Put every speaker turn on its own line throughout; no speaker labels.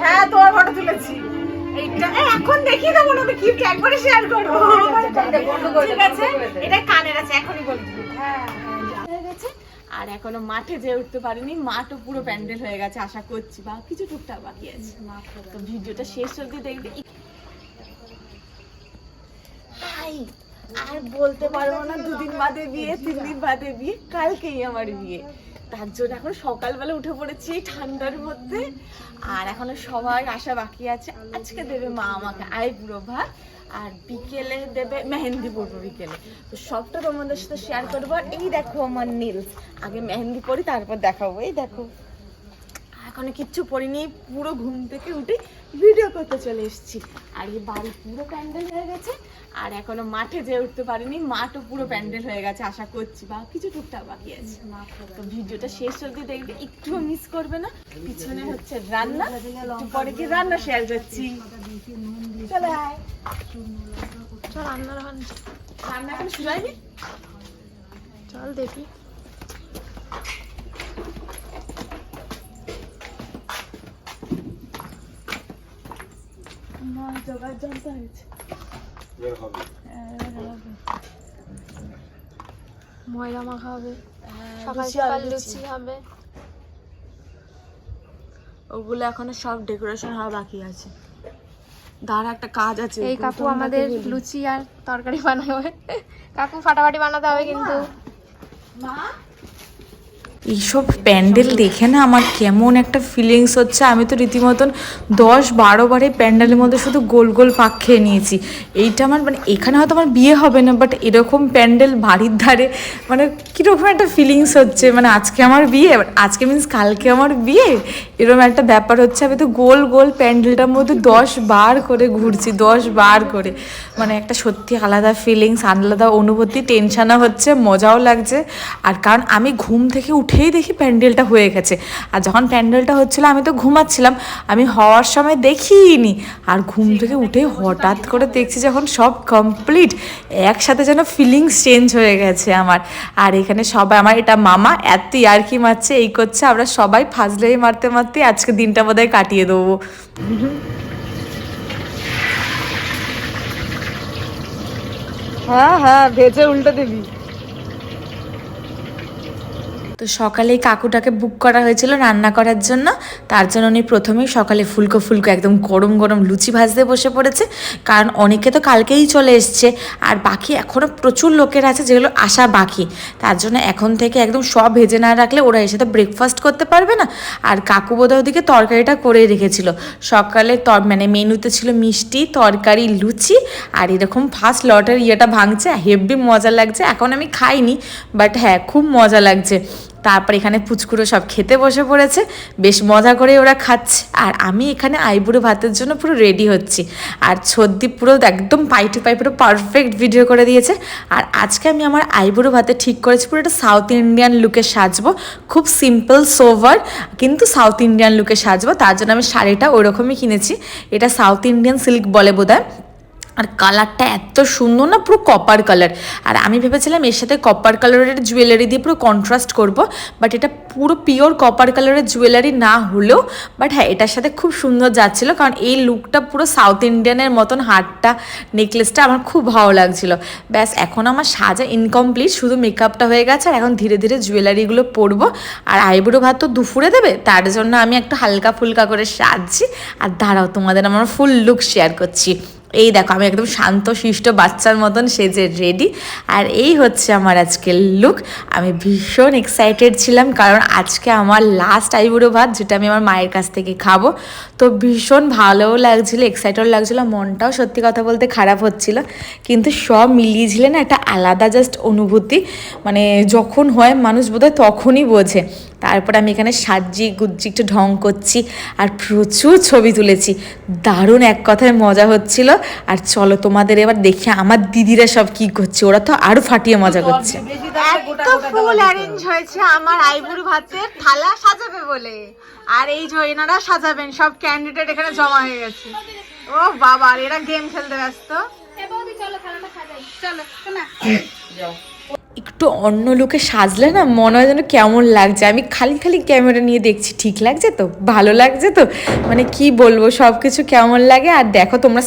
হ্যাঁ তোর ফটো তুলেছি। এখন দেখিয়ে দেবো না গিফট একবারে শেয়ার করব। ঠিক আছে এটা কানের আছে এখনই বলবি হয়ে আর এখনও মাঠে যেয়ে উঠতে পারিনি মাঠও পুরো প্যান্ডেল হয়ে গেছে আশা করছি বা কিছু টুকটাক বাকি আছে। তো ভিডিওটা শেষ অবধি দেখবে। হাই আর বলতে পারব না, দুদিন বাদে বিয়ে, তিন দিন বাদে বিয়ে, কালকেই আমার বিয়ে। তার জন্য এখন সকালবেলা উঠে পড়েছি ঠান্ডার মধ্যে। আর এখনও সবার আশা বাকি আছে, আজকে দেবে মা আমাকে আইব্রো ভাত, আর বিকেলে দেবে মেহেন্দি পরবো বিকেলে। তো সবটা তোমাদের সাথে শেয়ার করব। আর এই দেখো আমার নীলস আগে মেহেন্দি পরি, তারপর দেখাবো। এই দেখো। এখনও কিচ্ছু পরিনি পুরো ঘুম থেকে উঠে ভিডিও করতে চলে এসেছি। আর এই বাড়ি পুরো প্যান্ডেল হয়ে গেছে, আর এখনও মাঠে যেয়ে উঠতে পারিনি, মাঠও পুরো প্যান্ডেল হয়ে গেছে, আশা করছি বা কিছু টুকটাক বাকি আছে। তো ভিডিওটা শেষ অবধি দেখবে, একটুও মিস করবে না, পিছনে হচ্ছে রান্না পরে কি রান্না শেয়ার করছি। চলে
হন
রান্না এখন শুরু হয়নি?
চল দেখি
মা জোগাড় যন্ত্র হয়েছে
ময়দা মাখা হবে
হ্যাঁ,
সকাল সকাল
লুচি।
লুচি। হবে
ওগুলো এখনও সব ডেকোরেশন হওয়া বাকি আছে। দাঁড়া একটা কাজ আছে
এই কাকু আমাদের লুচি আর তরকারি বানাবে। কাকু ফাটাফাটি বানাতে হবে কিন্তু।
মা?
এইসব প্যান্ডেল দেখে না আমার কেমন একটা ফিলিংস হচ্ছে। আমি তো রীতিমতন দশ বারো বারে প্যান্ডেলের মধ্যে শুধু গোল গোল পাক খেয়ে নিয়েছি। এইটা আমার মানে এখানে হয়তো আমার বিয়ে হবে না বাট এরকম প্যান্ডেল বাড়ির ধারে মানে কীরকম একটা ফিলিংস হচ্ছে। মানে আজকে আমার বিয়ে আজকে মিন্স কালকে আমার বিয়ে? এরকম একটা ব্যাপার হচ্ছে। আমি তো গোল গোল প্যান্ডেলটার মধ্যে দশ বার করে ঘুরছি, দশ বার করে। মানে একটা সত্যি আলাদা ফিলিংস আলাদা অনুভূতি টেনশানও হচ্ছে, মজাও লাগছে। আর কারণ আমি ঘুম থেকে উঠেই দেখি প্যান্ডেলটা হয়ে গেছে। আর যখন প্যান্ডেলটা হচ্ছিল আমি তো ঘুমাচ্ছিলাম। আমি হওয়ার সময় দেখিনি। আর ঘুম থেকে উঠে হঠাৎ করে দেখছি যখন সব কমপ্লিট একসাথে যেন ফিলিংস চেঞ্জ হয়ে গেছে আমার। আর এখানে সবাই আমার এটা মামা এত আর কি মারছে এই করছে আমরা সবাই ফাজলাই মারতে মারতে আজকে দিনটা বোধহয় কাটিয়ে দেবো।
হ্যাঁ হ্যাঁ ভেজে উল্টে দিবি।
তো সকালেই কাকুটাকে বুক করা হয়েছিল রান্না করার জন্য। তার জন্য উনি প্রথমেই সকালে ফুলকো ফুলকো একদম গরম গরম লুচি ভাজতে বসে পড়েছে। কারণ অনেকে তো কালকেই চলে এসছে। আর বাকি এখনও প্রচুর লোকের আছে, যেগুলো আসা বাকি। তার জন্য এখন থেকে একদম সব ভেজে না রাখলে ওরা এসে তো ব্রেকফাস্ট করতে পারবে না। আর কাকু বোধহয় ওদিকে তরকারিটা করে রেখেছিল। সকালে তর মানে মেনুতে ছিল মিষ্টি, তরকারি, লুচি। আর এরকম ফার্স্ট লটের ইয়েটা ভাঙছে, হেভি মজা লাগছে। এখন আমি খাইনি বাট হ্যাঁ খুব মজা লাগছে। তারপর এখানে পুচকুরো সব খেতে বসে পড়েছে। বেশ মজা করে ওরা খাচ্ছে। আর আমি এখানে আইবুড়ো ভাতের জন্য পুরো রেডি হচ্ছি। আর ছদ্দি পুরো একদম পাই টু পাই পুরো পারফেক্ট ভিডিও করে দিয়েছে। আর আজকে আমি আমার আইবুড়ো ভাতে ঠিক করেছি, পুরো একটা সাউথ ইন্ডিয়ান লুকে সাজবো। খুব সিম্পল সোভার কিন্তু সাউথ ইন্ডিয়ান লুকে সাজবো। তার জন্য আমি শাড়িটা ওরকমই কিনেছি। এটা সাউথ ইন্ডিয়ান সিল্ক বলে বোধহয়। আর কালারটা এত সুন্দর না, পুরো কপার কালার আর আমি ভেবেছিলাম এর সাথে কপার কালারের জুয়েলারি দিয়ে পুরো কন্ট্রাস্ট করব বাট এটা পুরো পিওর কপার কালারের জুয়েলারি না হলেও বাট হ্যাঁ এটার সাথে খুব সুন্দর যাচ্ছিল, কারণ এই লুকটা পুরো সাউথ ইন্ডিয়ানের মতন হারটা নেকলেসটা আমার খুব ভালো লাগছিল। ব্যাস, এখন আমার সাজা ইনকমপ্লিট শুধু মেকআপটা হয়ে গেছে, আর এখন ধীরে ধীরে জুয়েলারিগুলো পরবো। আর আইব্রো ভাত তো দুপুরে দেবে, তার জন্য আমি একটু হালকা ফুলকা করে সাজছি। আর দাঁড়াও, তোমাদের আমার ফুল লুক শেয়ার করছি। এই দেখো, আমি একদম শান্ত, শিষ্ট বাচ্চার মতন সেজে রেডি আর এই হচ্ছে আমার আজকের লুক আমি ভীষণ এক্সাইটেড ছিলাম কারণ আজকে আমার লাস্ট আইবুড়ো ভাত যেটা আমি আমার মায়ের কাছ থেকে খাব। তো ভীষণ ভালোও লাগছিল এক্সাইটেড লাগছিল, মনটাও সত্যি কথা বলতে খারাপ হচ্ছিল। কিন্তু সব মিলিয়েছিলেন একটা আলাদা জাস্ট অনুভূতি। মানে যখন হয় মানুষ বোধহয় তখনই বোঝে। তারপর আমি এখানে সাজি গুজ্জি একটু ঢং করছি আর প্রচুর ছবি তুলেছি। দারুণ এক কথায় মজা হচ্ছিল। আর চলো তোমাদের এবার দেখি আমার দিদিরা সব কি করছে। ওরা তো আরও ফাটিয়ে মজা করছে।
এত ফুল অ্যারেঞ্জ হয়েছে আমার আইবুড়ো ভাতের থালা সাজাবে বলে। আর এই যে এনারা সাজাবেন সব ক্যান্ডিডেট এখানে জমা হয়ে গেছে। ও বাবা আর এরা গেম খেলতে ব্যস্ত। চলো শোনা।
একটু অন্য লোকে সাজলে না মনে হয় যেন কেমন লাগছে। আমি খালি খালি ক্যামেরা নিয়ে দেখছি, ঠিক লাগছে তো? ভালো লাগছে তো? মানে কি বলব সব কিছু কেমন লাগে? আর দেখো তোমরা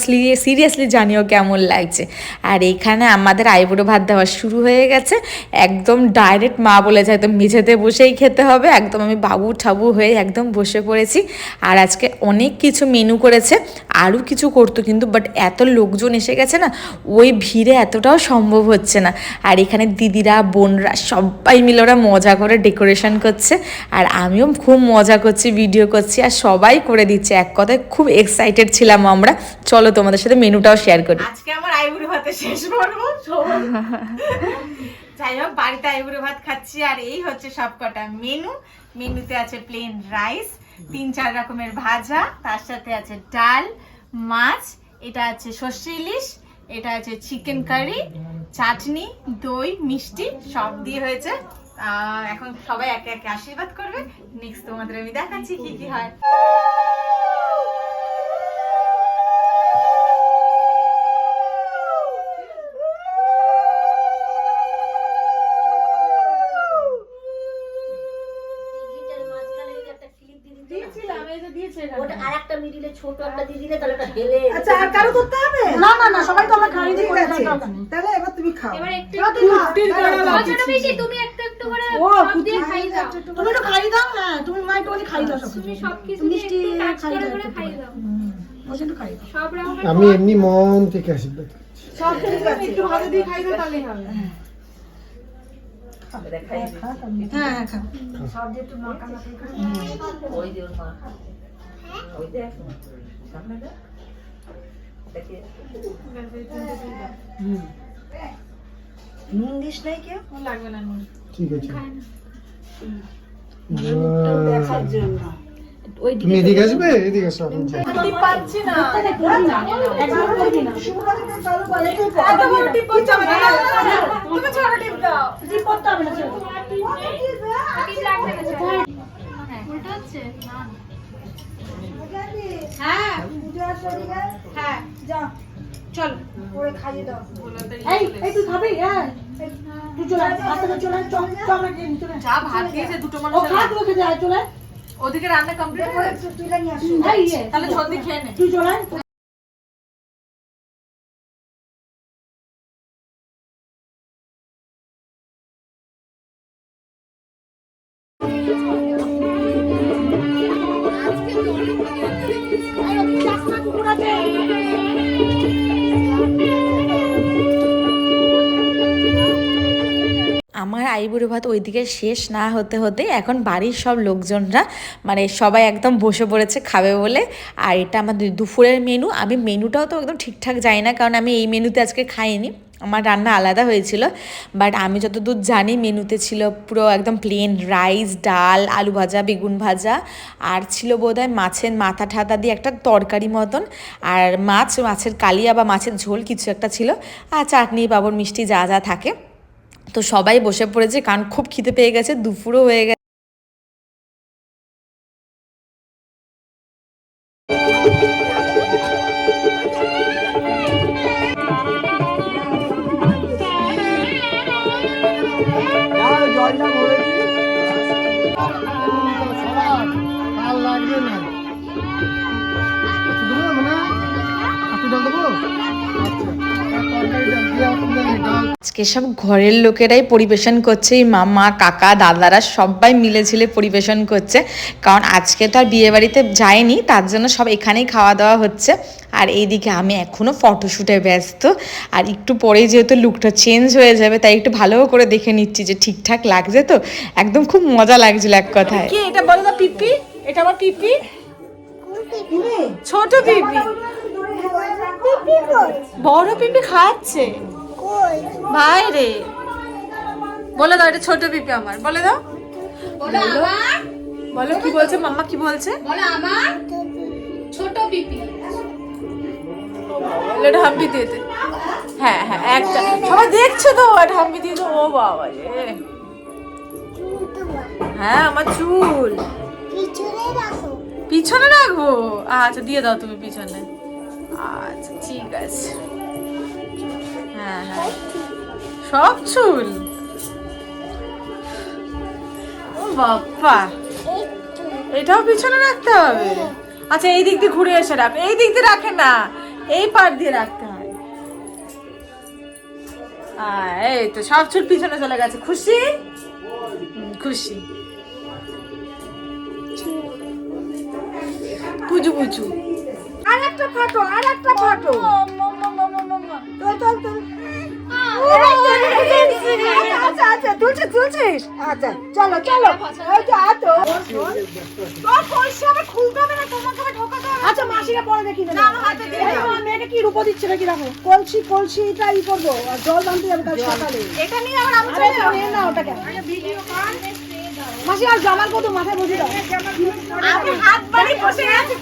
সিরিয়াসলি জানিও কেমন লাগছে। আর এইখানে আমাদের আইবুড়ো ভাত দেওয়া শুরু হয়ে গেছে। একদম ডাইরেক্ট মা বলেছে, একদম মেঝেতে বসেই খেতে হবে। একদম আমি বাবু ঠাবু হয়ে একদম বসে পড়েছি। আর আজকে অনেক কিছু মেনু করেছে। আরও কিছু করতো কিন্তু বাট এত লোকজন এসে গেছে না, ওই ভিড়ে এতটাও সম্ভব হচ্ছে না। আর এখানে দিদিরা, বোনরা সবাই মিলে ওরা মজা করে ডেকোরেশন করছে। আর আমিও খুব মজা করছি ভিডিও করছি আর সবাই করে দিচ্ছে। এক কথায় খুব এক্সাইটেড ছিলাম আমরা। চলো তোমাদের সাথে মেনুটাও শেয়ার করি।
আজকে আমার আইবুড়ো ভাতে শেষ করব যাই হোক, বাড়িতে আইবুড়ো ভাত খাচ্ছি আর এই হচ্ছে সবকটা মেনু। মেনুতে আছে প্লেন রাইস তিন চার রকমের ভাজা, তার সাথে আছে ডাল, মাছ, এটা আছে সর্ষে ইলিশ এটা আছে চিকেন কারি, চাটনি, দই, মিষ্টি, সব দিয়ে হয়েছে। এখন সবাই একে একে আশীর্বাদ করবে। নেক্সট তোমাদের আমি দেখাচ্ছি কি কি হয়।
একটা ছোট একটা দিয়ে দিলে তাহলে ওটা হেলে।
আচ্ছা আর কারও করতে হবে?
না না না সবাই তো আমরা খাই
ঠিক আছে তাহলে এবার তুমি খাও।
এবার একটু
এবার তুমি খাও।
কুটির করা লাগছে।
ছোট বেশি তুমি একটু একটু করে
ও,
সব খাই দাও।
তুমি একটু খাই দাও হ্যাঁ তুমি মা একটু খাই দাও সব
তুমি সব কিছু
মিষ্টি
দিয়ে একটু টাচ
খাই দাও
খাই দাও।
বলছি একটু খাই দাও।
সব রকমের
আমি এমনি মন থেকে আশীর্বাদ করছি।
সব ঠিক আছে
একটু ভালো দিয়ে খাই দাও তাহলেই হবে
হ্যাঁ। হ্যাঁ খাও
ওই যে ওর মা। ওই দেখ দেখে
নুন দিস নাই কেউ
লাগবে না নুন
ঠিক আছে
দেখার জন্য
তুমি এদিকে আসবে এদিকে আসো আমি
পাচ্ছি না
একদম করবি না
শুভরাত্রি চালু করে এটাই
টিপ করতে হবে না তুমি ছোট টিপ দাও
তুই করতে হবে না
টিপ লাগবে না উল্টো হচ্ছে না। হ্যাঁ।
হ্যাঁ।
যা চল। ওরে খাইয়ে দাও
এই এই তুই খাবি? হ্যাঁ। তুই চলে আয়। হাত চলে চল চল আমরা খেয়ে চলে
যা ভাত দিয়েছে দুটো
ও খা তুই খেতে আয় চলে
ওদিকে রান্না কমপ্লিট করে
তুই লাগিয়ে আসো
এই ইয়ে,
তাহলে জলদি খেয়ে নে।
তুই চলে আয়।
আমার আইবুড়ো ভাত ওইদিকে শেষ না হতে হতে এখন বাড়ির সব লোকজনরা মানে সবাই একদম বসে পড়েছে খাবে বলে। আর এটা আমাদের দুপুরের মেনু আমি মেনুটাও তো একদম ঠিকঠাক যাই না, কারণ আমি এই মেনুতে আজকে খাইনি। আমার রান্না আলাদা হয়েছিল বাট আমি যতদূর জানি মেনুতে ছিল পুরো একদম প্লেন রাইস ডাল, আলু ভাজা, বেগুন ভাজা, আর ছিল বোধহয় মাছের মাথা ঠাতা দিয়ে একটা তরকারি মতন, আর মাছ, মাছের কালিয়া বা মাছের ঝোল কিছু একটা ছিল, আর চাটনি পাঁপড় মিষ্টি যা যা থাকে। তো সবাই বসে পড়েছে কারণ খুব খিদে পেয়ে গেছে, দুপুরও হয়ে গেছে। আজকে সব ঘরের লোকেরাই পরিবেশন করছে, এই মামা কাকা, দাদারা সবাই মিলেছিলে পরিবেশন করছে। কারণ আজকে তো আর বিয়ে বাড়িতে যায়নি, তার জন্য সব এখানেই খাওয়া দাওয়া হচ্ছে। আর এইদিকে আমি এখনও ফটোশ্যুটে ব্যস্ত। আর একটু পরেই যেহেতু লুকটা চেঞ্জ হয়ে যাবে, তাই একটু ভালো করে দেখে নিচ্ছি যে ঠিকঠাক লাগছে তো। একদম খুব মজা লাগছিল এক কথায়।
কি, এটা বলো তো পিপি, এটা আমার পিপি? ছোট পিপি। বড় পিপি খাচ্ছে। ভাই রে বলে দাও এটা ছোট পিপি আমার। বলে দাও।
বলো
বলো। কি বলছে মাম্মা কি বলছে?
বলো আমার। ছোট পিপি।
এটা হাম্পি দিয়ে দে। হ্যাঁ হ্যাঁ একটা। সবাই দেখছ তো এটা হাম্পি দিয়ে দে। ও বাবা রে। হ্যাঁ আমার চুল। পিছনে রাখব আচ্ছা দিয়ে দাও তুমি পিছনে। আচ্ছা ঠিক আছে। হ্যাঁ হ্যাঁ। সব চুল? বাপ্পা। এটাও পিছনে রাখতে হবে? আচ্ছা এই দিক দিয়ে ঘুরে এসে রাখ। এই দিক দিয়ে রাখে না। এই পার দিয়ে রাখতে হয়। এই তো সব চুল পিছনে চলে গেছে। খুশি? খুশি। পুজু পুজু আর একটা ফটো। আর একটা ফটো আচ্ছা আচ্ছা তুলছিস তুলছিস আচ্ছা চলো চলো। এই তো। আতো তোর কলসি আবার খুলতে হবে না তোমাকে আবার ঢোকাতে হবে
আচ্ছা মাসিরা পরে দেখি
না, আমার হাতে দিয়ে
এই
দাও।
কি রূপ দিচ্ছে নাকি রাখো কলসি কলসি এটা ই করব। আর জল আনতে যাবে কাল সকালে।
এটা নিয়ে আবার আমি চলে যাব।
না ওটাকে। মাসি আর জামার কত মাথায় বসে দাও।
আমি হাত বাড়ি বসে আছি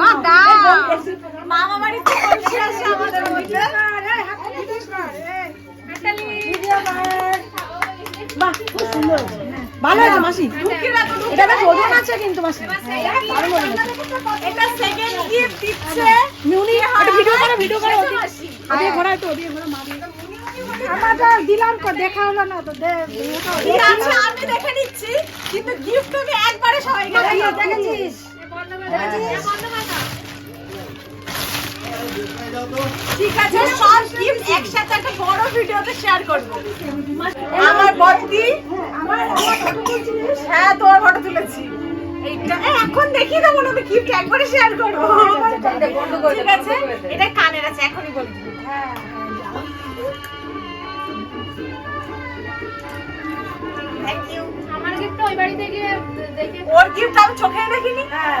মা দাও। মামা বাড়িতে কলসি আছে আমাদের মধ্যে
বাহ খুব সুন্দর ভালো হয়েছে মাসি এটা বেশ ওজন আছে কিন্তু মাসি।
এটা সেকেন্ড গিফট দিচ্ছে
মিউনি একটা ভিডিও করো ভিডিও করো ওদিকে ঘোরায় তো ওদিকে ঘোরা মা আমারটা দিলাম তো দেখা হলো না তো দে
কি আছে আমি দেখে নিচ্ছি কিন্তু গিফট আমি একবারে সবাই
দেখেছিস
ঠিক আছে সব গিফট একসাথে একটা বড় ভিডিওতে শেয়ার করব। আমার বর্দি
আমার আমার ফটো তুলছিস
হ্যাঁ তোর ফটো তুলেছি। এইটা। এখন দেখিয়ে দেবো না আমি গিফট একবারে শেয়ার করব। ঠিক আছে এটা কানের আছে এখনই বলবি থ্যাংক ইউ
আমার গিফট ওই বাড়িতে গিয়ে দেখে
ওর গিফট আমি চোখে দেখিনি?
হ্যাঁ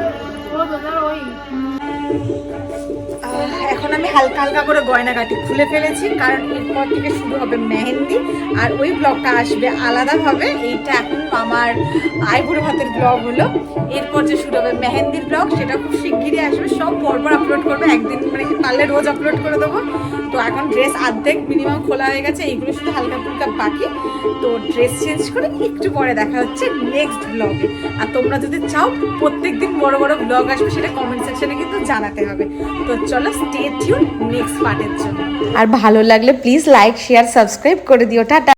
এখন আমি হালকা হালকা করে গয়না কাটি খুলে ফেলেছি, কারণ এরপর থেকে শুরু হবে মেহেন্দি, আর ওই ব্লগটা আসবে আলাদাভাবে। এইটা এখন আমার আইবুড়ো ভাতের ব্লগ হলো। এরপর যে শুরু হবে মেহেন্দির ব্লগ, সেটা খুব শিগগিরই আসবে। সব পরপর আপলোড করবে। একদিন মানে পারলে রোজ আপলোড করে দেবো। তো এখন ড্রেস অর্ধেক মিনিমাম খোলা হয়ে গেছে। এইগুলো শুধু হালকা ফুলকা বাকি। তো ড্রেস চেঞ্জ করে একটু পরে দেখা হচ্ছে নেক্সট ব্লগে আর তোমরা যদি চাও প্রত্যেক দিন বড় বড় ব্লগ আসবে সেটা কমেন্ট সেকশনে কিন্তু জানাতে হবে। তো চলো স্টে টিউন নেক্সট পার্টের জন্য।
আর ভালো লাগলে প্লিজ লাইক শেয়ার সাবস্ক্রাইব করে দিও। টাটা।